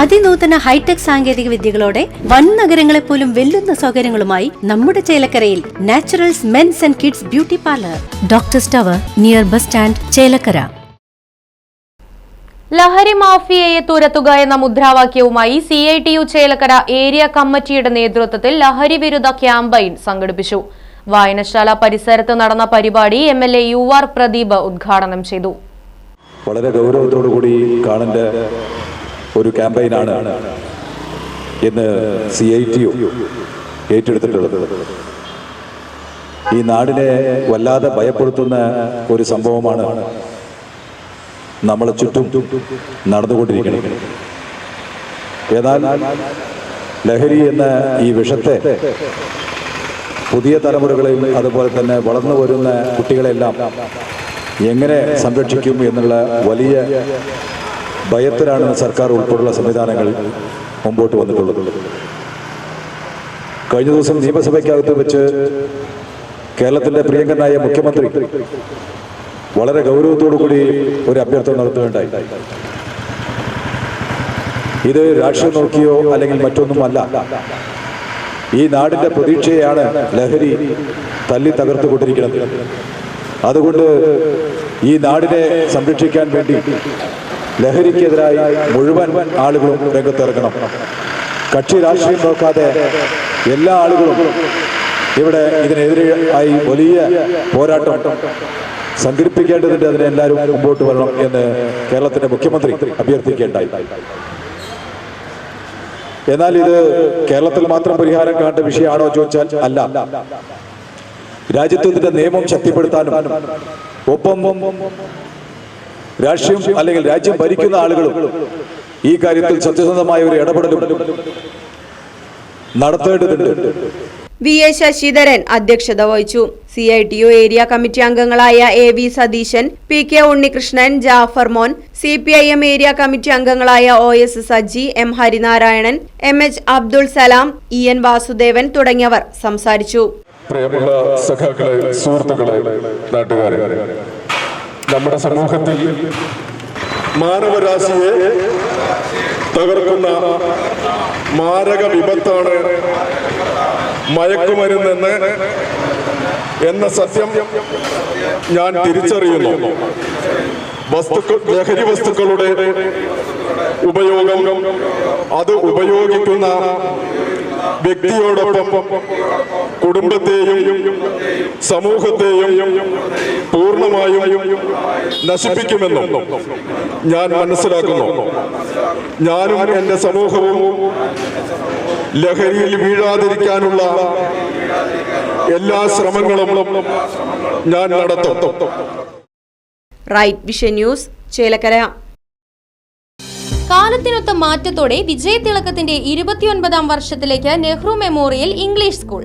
അതിനൂതന hi tech സാങ്കേതിക വിദ്യകളോടെ വൻ നഗരങ്ങളെ പോലും വെല്ലുന്ന സൗകര്യങ്ങളുമായി നമ്മുടെ ചേലക്കരയിൽ naturals men's and kids beauty parlour. Doctor സ്റ്റവർ near bus stand Chelakkara. ലഹരി മാഫിയയെ തുരത്തുക എന്ന മുദ്രാവാക്യവുമായി C I T U Chelakkara area കമ്മിറ്റിയുടെ നേതൃത്വത്തിൽ ലഹരി വിരുദ്ധ ക്യാമ്പയിൻ സംഘടിപ്പിച്ചു. വായനശാല പരിസരത്ത് നടന്ന പരിപാടി M L A U R Pradeep ഉദ്ഘാടനം ചെയ്തു. വളരെ ഗൗരവത്തോടു കൂടി കാണേണ്ട ഒരു ക്യാമ്പയിനാണ് ഇന്ന് സി ഐ ടി ഏറ്റെടുത്തിട്ടുള്ളത്. ഈ നാടിനെ വല്ലാതെ ഭയപ്പെടുത്തുന്ന ഒരു സംഭവമാണ് നമ്മളെ ചുറ്റും നടന്നുകൊണ്ടിരിക്കുന്നത്. എന്നാൽ ലഹരി എന്ന ഈ വിഷത്തെ പുതിയ തലമുറകളെയും അതുപോലെ തന്നെ വളർന്നു വരുന്ന കുട്ടികളെല്ലാം എങ്ങനെ സംരക്ഷിക്കും എന്നുള്ള വലിയ ഭയത്തിലാണ് സർക്കാർ ഉൾപ്പെടെയുള്ള സംവിധാനങ്ങൾ മുമ്പോട്ട് വന്നിട്ടുള്ളത്. കഴിഞ്ഞ ദിവസം നിയമസഭയ്ക്കകത്ത് വെച്ച് കേരളത്തിന്റെ പ്രിയങ്കനായ മുഖ്യമന്ത്രി വളരെ ഗൗരവത്തോടു കൂടി ഒരു അഭ്യർത്ഥന നടത്തുകയുണ്ടായി. ഇത് രാഷ്ട്രീയം നോക്കിയോ അല്ലെങ്കിൽ മറ്റൊന്നുമല്ല ഈ നാടിന്റെ പ്രതീക്ഷയാണ് ലഹരി തല്ലി തകർത്തുകൊണ്ടിരിക്കുന്നത്. അതുകൊണ്ട് ഈ നാടിനെ സംരക്ഷിക്കാൻ വേണ്ടി ലഹരിക്കെതിരായി മുഴുവൻ ആളുകളും രംഗത്തിറങ്ങണം. കക്ഷി രാഷ്ട്രീയം നോക്കാതെ എല്ലാ ആളുകളും ഇവിടെ ഇതിനെതിരെ ആയി വലിയ പോരാട്ടം സംഘടിപ്പിക്കേണ്ടതിന്റെ അതിനെ എല്ലാവരും മുമ്പോട്ട് വരണം എന്ന് കേരളത്തിന്റെ മുഖ്യമന്ത്രി അഭ്യർത്ഥിക്കേണ്ടായി എന്നാൽ ഇത് കേരളത്തിൽ മാത്രം പരിഹാരം കാണേണ്ട വിഷയമാണോ ചോദിച്ചാൽ അല്ല. രാജ്യത്തിന്റെ നിയമം ശക്തിപ്പെടുത്താനും ഒപ്പം രാഷ്ട്രീയം അല്ലെങ്കിൽ രാജ്യം ഭരിക്കുന്ന ആളുകളും ഈ കാര്യത്തിൽ സത്യസന്ധമായ ഒരു ഇടപെടലും നടത്തേണ്ടതുണ്ട്. വി എ ശശിധരൻ അധ്യക്ഷത വഹിച്ചു. C I T U area committee അംഗങ്ങളായ A V Satheesan P K Unnikrishnan Jafar Mon C P I M area committee അംഗങ്ങളായ O S Saji M Harinarayanan M H Abdul Salam E N Vasudevan തുടങ്ങിയവർ സംസാരിച്ചു. പ്രിയമുള്ള സഖാക്കളെ സുഹൃത്തുക്കളെ നാട്ടുകാരെ നമ്മുടെ സമൂഹത്തിൽ മാനവരാശിയെ തകർക്കുന്ന മാരക വിപത്താണ് മയക്കുമരുന്നെന്ന് എന്ന സത്യം ഞാൻ തിരിച്ചറിയുന്നു. വസ്തുക്കൾ ലഹരി വസ്തുക്കളുടെ ഉപയോഗം അത് ഉപയോഗിക്കുന്ന വ്യക്തിയോടൊപ്പം കുടുംബത്തെയും സമൂഹത്തെയും പൂർണമായും നശിപ്പിക്കുമെന്നും ഞാൻ മനസ്സിലാക്കുന്നു. ഞാനും എന്റെ സമൂഹവും ലഹരിയിൽ വീഴാതിരിക്കാനുള്ള എല്ലാ ശ്രമങ്ങളും ഞാൻ നടത്തും. Right Vision News Chelakkara. കാലത്തിനൊത്ത മാറ്റത്തോടെ വിജയതിളക്കത്തിന്റെ ഇരുപത്തിയൊൻപതാം വർഷത്തിലേക്ക് നെഹ്റു മെമ്മോറിയൽ ഇംഗ്ലീഷ് സ്കൂൾ.